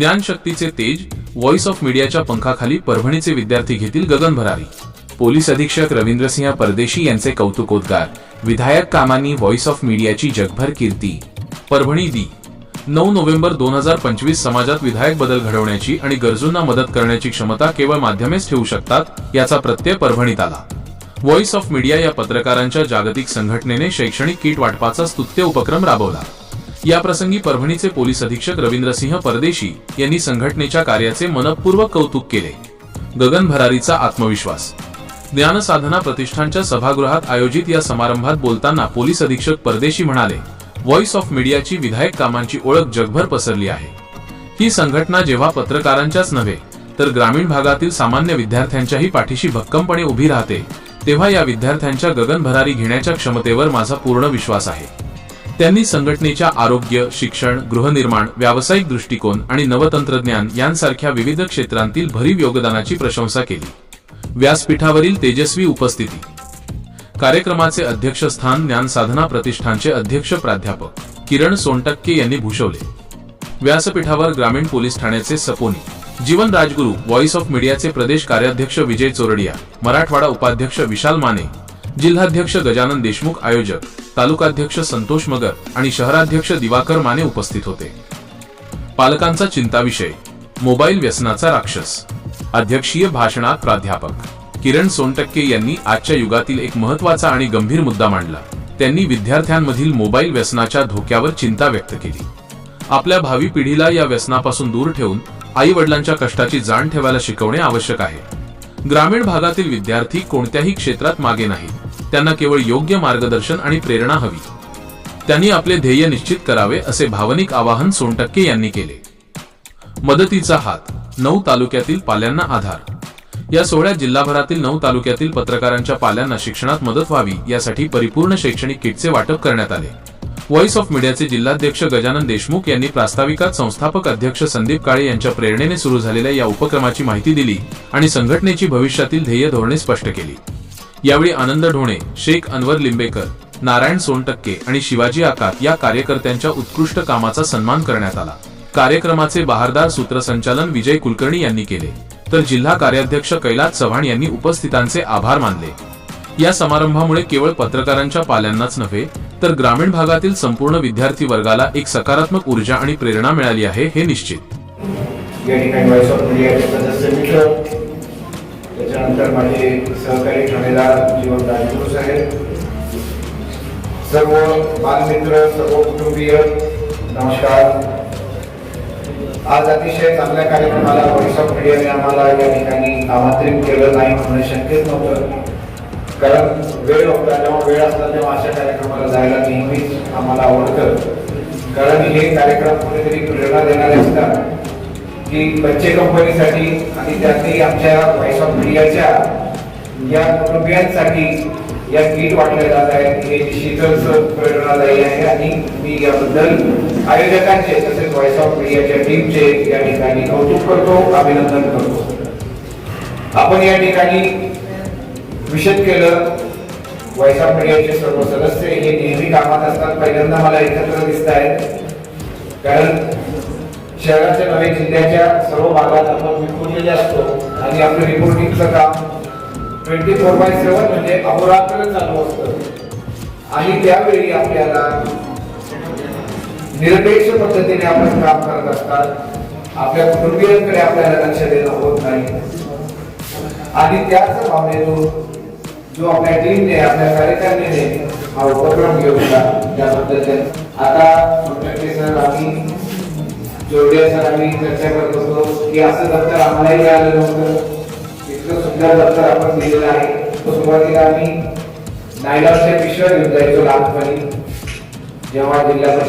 ज्ञानशक्तीचे तेज voice of मीडियाच्या पंखाखाली परभणीचे विद्यार्थी घेतील गगन भरारी. पोलीस अधीक्षक रवींद्रसिंह परदेशी यांचे कौतुकोद्गार. विधायक कामांनी व्हॉइस ऑफ मीडियाची जगभर कीर्ती. परभणी दी. नऊ नोव्हेंबर दोन हजार पंचवीस समाजात विधायक बदल घडवण्याची आणि गरजूंना मदत करण्याची क्षमता केवळ माध्यमेच ठेवू शकतात याचा प्रत्यय परभणीत आला. व्हॉइस ऑफ मीडिया या पत्रकारांच्या जागतिक संघटनेने शैक्षणिक किट वाटपाचा स्तुत्य उपक्रम राबवला. याप्रसंगी परभणीचे पोलीस अधीक्षक रवींद्रसिंह परदेशी यांनी संघटनेच्या कार्याचे मनपूर्वक कौतुक केले. गगन भरारीचा आत्मविश्वास. ज्ञानसाधना प्रतिष्ठानच्या सभागृहात आयोजित या समारंभात बोलताना पोलीस अधीक्षक परदेशी म्हणाले व्हॉइस ऑफ मीडियाची विधायक कामांची ओळख जगभर पसरली आहे. ही संघटना जेव्हा पत्रकारांच्याच नव्हे तर ग्रामीण भागातील सामान्य विद्यार्थ्यांच्याही पाठीशी भक्कमपणे उभी राहते तेव्हा या विद्यार्थ्यांच्या गगन भरारी घेण्याच्या क्षमतेवर माझा पूर्ण विश्वास आहे. त्यांनी संघटनेच्या आरोग्य शिक्षण गृहनिर्माण व्यावसायिक दृष्टिकोन आणि नवतंत्रज्ञान यांसारख्या विविध क्षेत्रांतील भरीव योगदानाची प्रशंसा केली. व्यासपीठावरील तेजस्वी उपस्थिती. कार्यक्रमाचे अध्यक्षस्थान ज्ञान साधना प्रतिष्ठानचे अध्यक्ष प्राध्यापक किरण सोनटक्के यांनी भूषवले. व्यासपीठावर ग्रामीण पोलीस ठाण्याचे सपोनी. जीवन राजगुरू व्हॉइस ऑफ मीडियाचे प्रदेश कार्याध्यक्ष विजय चोरडिया मराठवाडा उपाध्यक्ष विशाल माने जिल्हाध्यक्ष गजानन देशमुख आयोजक तालुकाध्यक्ष संतोष मगर आणि शहराध्यक्ष दिवाकर माने उपस्थित होते. पालकांचा चिंताविषय मोबाईल व्यसनाचा राक्षस. अध्यक्षीय भाषणात प्राध्यापक. किरण सोनटक्के यांनी आजच्या युगातील एक महत्त्वाचा आणि गंभीर मुद्दा मांडला. त्यांनी विद्यार्थ्यांमधील मोबाईल व्यसनाच्या धोक्यावर चिंता व्यक्त केली. आपल्या भावी पिढीला या व्यसनापासून दूर ठेवून आई वडिलांच्या कष्टाची जाण ठेवायला शिकवणे आवश्यक आहे. ग्रामीण भागातील विद्यार्थी कोणत्याही क्षेत्रात मागे नाहीत. त्यांना केवळ योग्य मार्गदर्शन आणि प्रेरणा हवी. त्यांनी आपले ध्येय निश्चित करावे असे भावनिक आवाहन सोनटक्के यांनी केले. मदतीचा हात नऊ तालुक्यातील पाल्यांना आधार. या सोहळ्यात जिल्हाभरातील नऊ तालुक्यातील पत्रकारांच्या पाल्यांना शिक्षणात मदत व्हावी यासाठी परिपूर्ण शैक्षणिक किटचे वाटप करण्यात आले. व्हॉइस ऑफ मीडियाचे जिल्हाध्यक्ष गजानन देशमुख यांनी प्रास्ताविकात संस्थापक अध्यक्ष संदीप काळे यांच्या प्रेरणेने सुरू झालेल्या या उपक्रमाची माहिती दिली आणि संघटनेची भविष्यातील ध्येय धोरणे स्पष्ट केली. यावेळी आनंद ढोणे शेख अनवर लिंबेकर नारायण सोनटक्के आणि शिवाजी आकात या कार्यकर्त्यांच्या उत्कृष्ट कामाचा सन्मान करण्यात आला. कार्यक्रमाचे बहारदार सूत्रसंचालन विजय कुलकर्णी यांनी केले. तर जिल्हा कार्याध्यक्ष कैलास चव्हाण यांनी उपस्थितांचे आभार मानले. या समारंभामुळे केवळ पत्रकारांच्या पाल्यांनाच नव्हे तर ग्रामीण भागातील संपूर्ण विद्यार्थी वर्गाला एक सकारात्मक ऊर्जा आणि प्रेरणा मिळाली आहे हे निश्चित. या ठिकाणी व्हॉइस ऑफ मीडियाचे म्हणजे सदस्य मित्र त्याच्यानंतर माझे सहकारी ठाणेदार जीवन राजपूर साहेब सर्व बालमित्र सर्व कुटुंबीय नमस्कार. आज अतिशय चांगल्या कार्यक्रमाला व्हॉइस ऑफ मीडियाने आम्हाला या ठिकाणी आमंत्रित केलं नाही म्हणणं शक्यच नव्हतं. कारण वेळ होता जेव्हा वेळ असला तेव्हा अशा कार्यक्रमाला जायला नेहमीच आम्हाला आवडतं. कारण हे कार्यक्रम कुठेतरी प्रेरणा देणारे असतात की बच्चे कंपनीसाठी आणि त्यातही आमच्या व्हॉइस ऑफ इंडियाच्या या कुटुंबियांसाठी या किट वाटल्या जात आहेत हे निश्चितच प्रेरणादायी आहे आणि मी याबद्दल आयोजकांचे तसेच व्हॉइस ऑफ इंडियाच्या टीमचे या ठिकाणी कौतुक करतो अभिनंदन करतो. आपण या ठिकाणी विशद केलं. व्हॉइस मीडियाचे सर्व सदस्य हे नेहमी कामात असतात. पहिल्यांदा मला एकत्र दिसत आहेत कारण शहराच्या नव्हे जिल्ह्याच्या सर्व भागात आपण विखुरलेले असतो आणि आपलं रिपोर्टिंगचं काम ट्वेंटी फोर बाय सेवन म्हणजे अहोरात्र चालू असतं. आणि त्यावेळी आपल्याला निरपेक्ष पद्धतीने आपण काम करत असतात. आपल्या कुटुंबियांकडे आपल्याला लक्ष देणं होत नाही. आणि त्याच भावनेतून जो आपल्या टीमने आपल्या कार्यकारिणीने हा उपक्रम घेऊन त्याबद्दल आता सोनटक्के सर आम्ही जोडे सर आम्ही चर्चा करत होतो की असं दप्तर आम्हालाही मिळालं नव्हतं इतकं सुंदर दप्तर आपण दिलेलं आहे. तो सुरुवातीला आम्ही नायलॉनच्या पिशव्या घेऊन जायचो लहानपणी जेव्हा जिल्हा परिषद